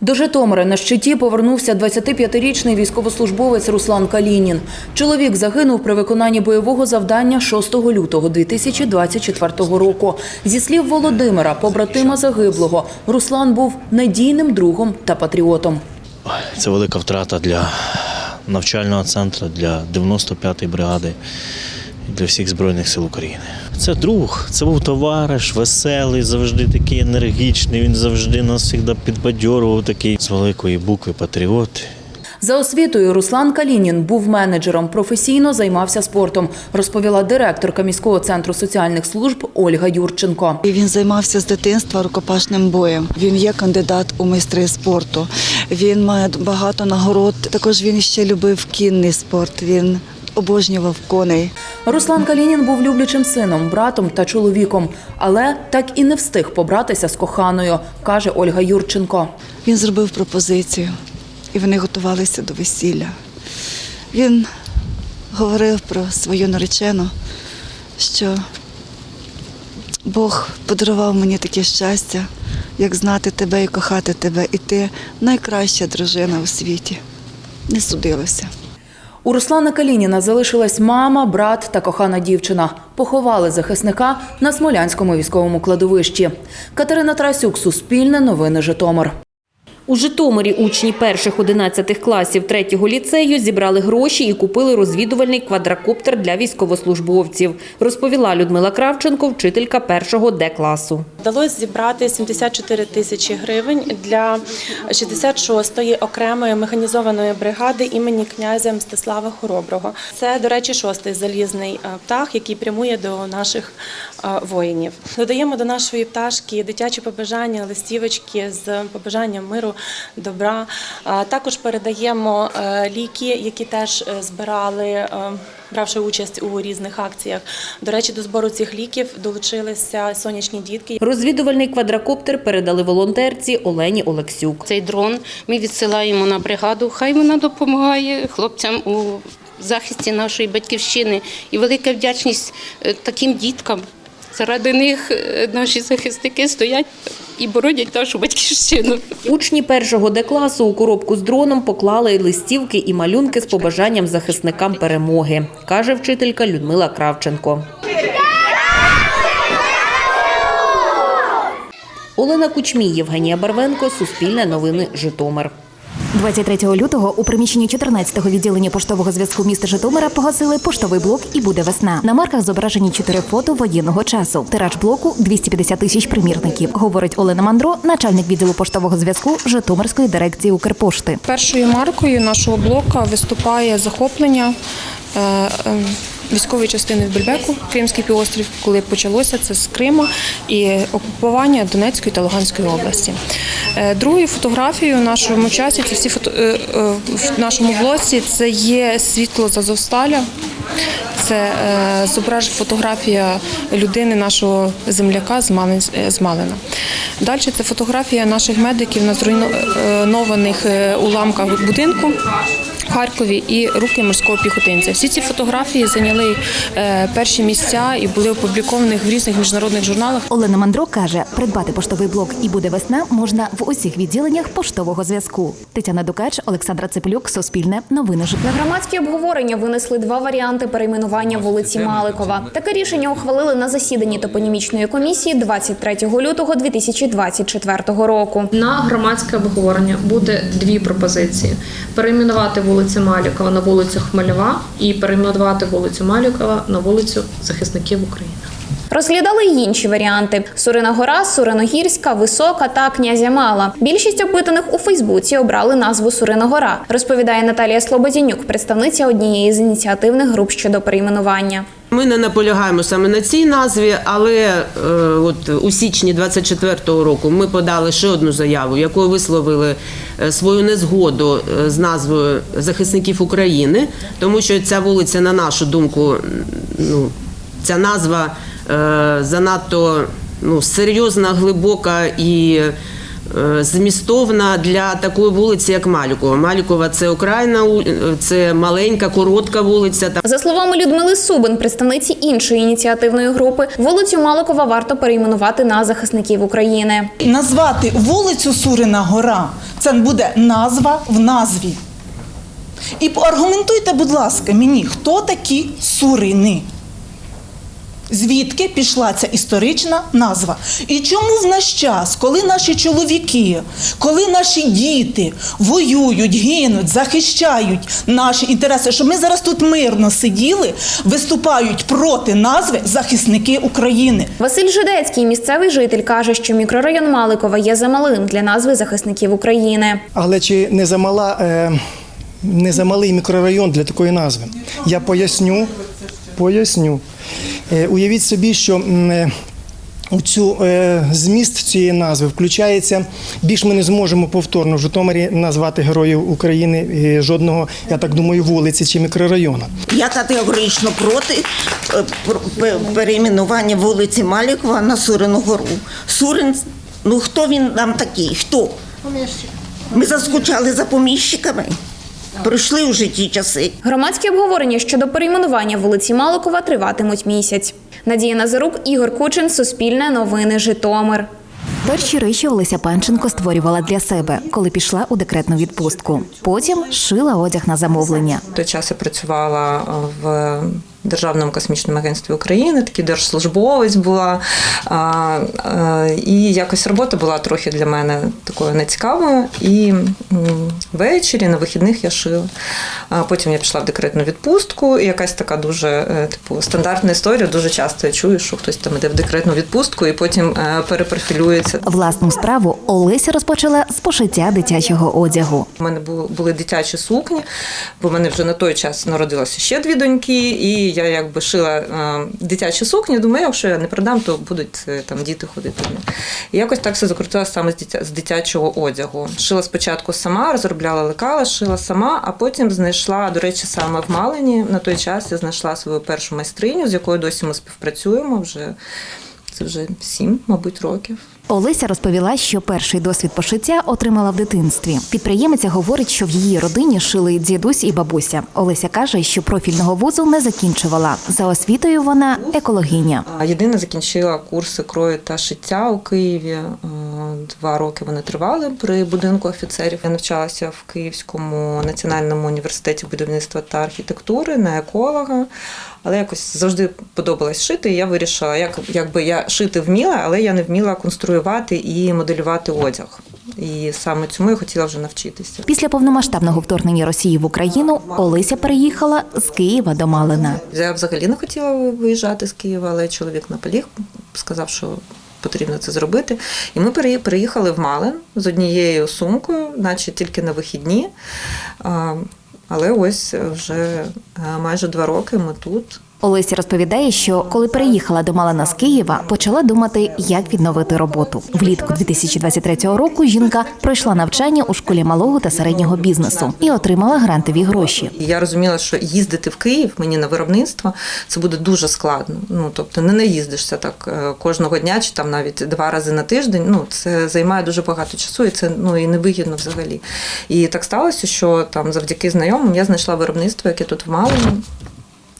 До Житомира на щиті повернувся 25-річний військовослужбовець Руслан Калінін. Чоловік загинув при виконанні бойового завдання 6 лютого 2024 року. Зі слів Володимира, побратима загиблого, Руслан був надійним другом та патріотом. Це велика втрата для навчального центру, для 95-ї бригади для всіх Збройних сил України. Це друг, це був товариш, веселий, завжди такий енергічний. Він завжди нас завжди підбадьорував, такий з великої букви патріот. За освітою Руслан Калінін був менеджером, професійно займався спортом, розповіла директорка міського центру соціальних служб Ольга Юрченко. Він займався з дитинства рукопашним боєм. Він є кандидат у майстри спорту. Він має багато нагород. Також він ще любив кінний спорт. Він обожнював коней. Руслан Калінін був люблячим сином, братом та чоловіком, але так і не встиг побратися з коханою, каже Ольга Юрченко. Він зробив пропозицію, і вони готувалися до весілля. Він говорив про свою наречену, що Бог подарував мені таке щастя, як знати тебе і кохати тебе, і ти найкраща дружина у світі. Не судилося. У Руслана Калініна залишилась мама, брат та кохана дівчина. Поховали захисника на Смолянському військовому кладовищі. Катерина Трасюк, Суспільне новини Житомир. У Житомирі учні перших 11 класів третього ліцею зібрали гроші і купили розвідувальний квадрокоптер для військовослужбовців, розповіла Людмила Кравченко, вчителька першого Д класу. Вдалося зібрати 74 тисячі гривень для 66-ї окремої механізованої бригади імені князя Мстислава Хороброго. Це, до речі, шостий залізний е, птах, який прямує до наших е, воїнів. Додаємо до нашої пташки дитячі побажання, листівочки з побажанням миру, добра. Також передаємо е, ліки, які теж е, збирали. е, Бравши участь у різних акціях, до речі, до збору цих ліків долучилися сонячні дітки. Розвідувальний квадрокоптер передали волонтерці Олені Олексюк. Цей дрон ми відсилаємо на бригаду. Хай вона допомагає хлопцям у захисті нашої батьківщини. І велика вдячність таким діткам. Заради них е, наші захисники стоять і боронять нашу батьківщину. Учні першого Д класу у коробку з дроном поклали листівки і малюнки з побажанням захисникам перемоги, каже вчителька Людмила Кравченко. Олена Кучмій, Євгенія Барвенко, Суспільне новини, Житомир. 23 лютого у приміщенні 14-го відділення поштового зв'язку міста Житомира погасили поштовий блок і буде весна. На марках зображені чотири фото воєнного часу. Тираж блоку 250 тисяч примірників, говорить Олена Мандро, начальник відділу поштового зв'язку Житомирської дирекції Укрпошти. Першою маркою нашого блока виступає захоплення е, е, військової частини в Бельбеку, Кримський півострів, коли почалося це з Крима і окупування Донецької та Луганської області. Е, Другою фотографією в нашому часі це всі фото е, е, в нашому блоці це є світло з Азовсталя. Це зображена фотографія людини, нашого земляка з Малин- Малина. Далі це фотографія наших медиків на зруйнованих уламках будинку в Харкові і руки морського піхотинця. Всі ці фотографії зайняли е, перші місця і були опубліковані в різних міжнародних журналах. Олена Мандро каже, придбати поштовий блок і буде весна можна в усіх відділеннях поштового зв'язку. Тетяна Дукач, Олександра Цепелюк, Суспільне, Новини. На громадські обговорення винесли два варіанти перейменування вулиці Маликова. Таке рішення ухвалили на засіданні топонімічної комісії 23 лютого 2024 року. На громадське обговорення буде дві пропозиції: перейменувати вулицю Малікова на вулицю Хмельова і перейменувати вулицю Малікова на вулицю захисників України. Розглядали й інші варіанти: Сурина Гора, Суриногірська, Висока та Князя Мала. Більшість опитаних у Фейсбуці обрали назву Сурина Гора, розповідає Наталія Слободянюк, представниця однієї з ініціативних груп щодо перейменування. Ми не наполягаємо саме на цій назві, але е, от у січні 24-го року ми подали ще одну заяву, якою висловили е, свою незгоду е, з назвою захисників України, тому що ця вулиця, на нашу думку, ну ця назва занадто ну, серйозна, глибока і е, змістовна для такої вулиці, як Малюкова. Малюкова це окраїна, у- е, це маленька, коротка вулиця. За словами Людмили Субин, представниці іншої ініціативної групи, вулицю Маликова варто перейменувати на захисників України. Назвати вулицю Сурина Гора це буде назва в назві. І поаргументуйте, будь ласка, мені, хто такі сурини? Звідки пішла ця історична назва? І чому в наш час, коли наші чоловіки, коли наші діти воюють, гинуть, захищають наші інтереси, щоб ми зараз тут мирно сиділи, виступають проти назви захисники України? Василь Жидецький, місцевий житель, каже, що мікрорайон Маликова є замалим для назви захисників України. Але чи не замала, е, не замалий мікрорайон для такої назви? Я поясню. Поясню. Е, уявіть собі, що е, у цю е, зміст цієї назви включається. Більш ми не зможемо повторно в Житомирі назвати героїв України жодного, я так думаю, вулиці чи мікрорайону. Я категорично проти пр- перейменування вулиці Малікова на Сурину гору. Сурин, ну хто він нам такий? Хто? Ми заскучали за поміщиками. Пройшли вже ті часи. Громадські обговорення щодо перейменування вулиці Маликова триватимуть місяць. Надія Назарук, Ігор Кучин, Суспільне новини, Житомир. Перші речі Олеся Панченко створювала для себе, коли пішла у декретну відпустку. Потім шила одяг на замовлення. В той час я працювала в Державному космічному агентстві України, такий держслужбовець була. А, а, І якось робота була трохи для мене такою нецікавою. І ввечері на вихідних я шила. А Потім я пішла в декретну відпустку, і якась така дуже е, типу стандартна історія. Дуже часто я чую, що хтось там іде в декретну відпустку і потім е, перепрофілюється. Власну справу Олеся розпочала з пошиття дитячого одягу. У мене були дитячі сукні, бо в мене вже на той час народилося ще дві доньки, і я якби шила е, дитячі сукні. Думаю, якщо я не продам, то будуть там діти ходити. І якось так все закрутилося саме з, з дитячого одягу. Шила спочатку сама, розробляла лекала, шила сама, а потім знайшла, до речі, саме в Малині. На той час я знайшла свою першу майстриню, з якою досі ми співпрацюємо вже. Це вже сім, мабуть, років. Олеся розповіла, що перший досвід пошиття отримала в дитинстві. Підприємиця говорить, що в її родині шили дідусь і бабуся. Олеся каже, що профільного вузу не закінчувала. За освітою вона екологиня. Єдина закінчила курси крою та шиття у Києві. Е, Два роки вони тривали при будинку офіцерів. Я навчалася в Київському національному університеті будівництва та архітектури на еколога. Але якось завжди подобалось шити. І я вирішила, як якби я шити вміла, але я не вміла конструювати і моделювати одяг. І саме цьому я хотіла вже навчитися. Після повномасштабного вторгнення Росії в Україну Олеся переїхала з Києва до Малина. Я взагалі не хотіла виїжджати з Києва, але чоловік наполіг, сказав, що потрібно це зробити. І ми переї- переїхали в Малин з однією сумкою, наче тільки на вихідні. Але ось вже е, майже два роки ми тут. Олеся розповідає, що коли переїхала до Малина з Києва, почала думати, як відновити роботу. Влітку 2023 року жінка пройшла навчання у школі малого та середнього бізнесу і отримала грантові гроші. Я розуміла, що їздити в Київ мені на виробництво це буде дуже складно. Ну тобто не наїздишся так е, кожного дня чи там навіть два рази на тиждень. Ну це займає дуже багато часу, і це ну і невигідно взагалі. І так сталося, що там завдяки знайомим я знайшла виробництво, яке тут в Малині.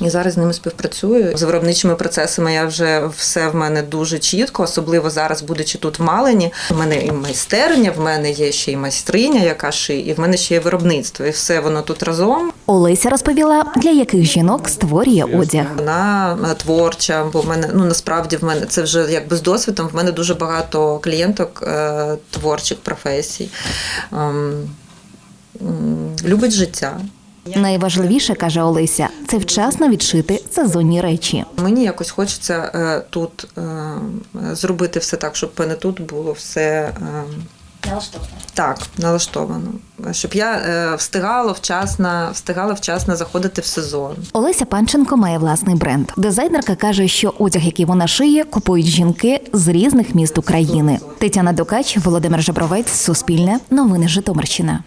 І зараз з ними співпрацюю. З виробничими процесами я вже все в мене дуже чітко, особливо зараз, будучи тут в Малині. У мене і майстерня, в мене є ще й майстриня, яка шиє, і в мене ще є виробництво. І все воно тут разом. Олеся розповіла, для яких жінок створює одяг. Вона е, творча, бо в мене ну насправді в мене це вже якби з досвідом. В мене дуже багато клієнток е, творчих професій. Ем, любить життя. Найважливіше каже Олеся, це вчасно відшити сезонні речі. Мені якось хочеться е, тут е, зробити все так, щоб мене тут було все. Е, так, налаштовано. Щоб я е, встигала вчасно, встигала вчасно заходити в сезон. Олеся Панченко має власний бренд. Дизайнерка каже, що одяг, який вона шиє, купують жінки з різних міст України. Тетяна Докач, Володимир Жабровець, Суспільне, Новини Житомирщина.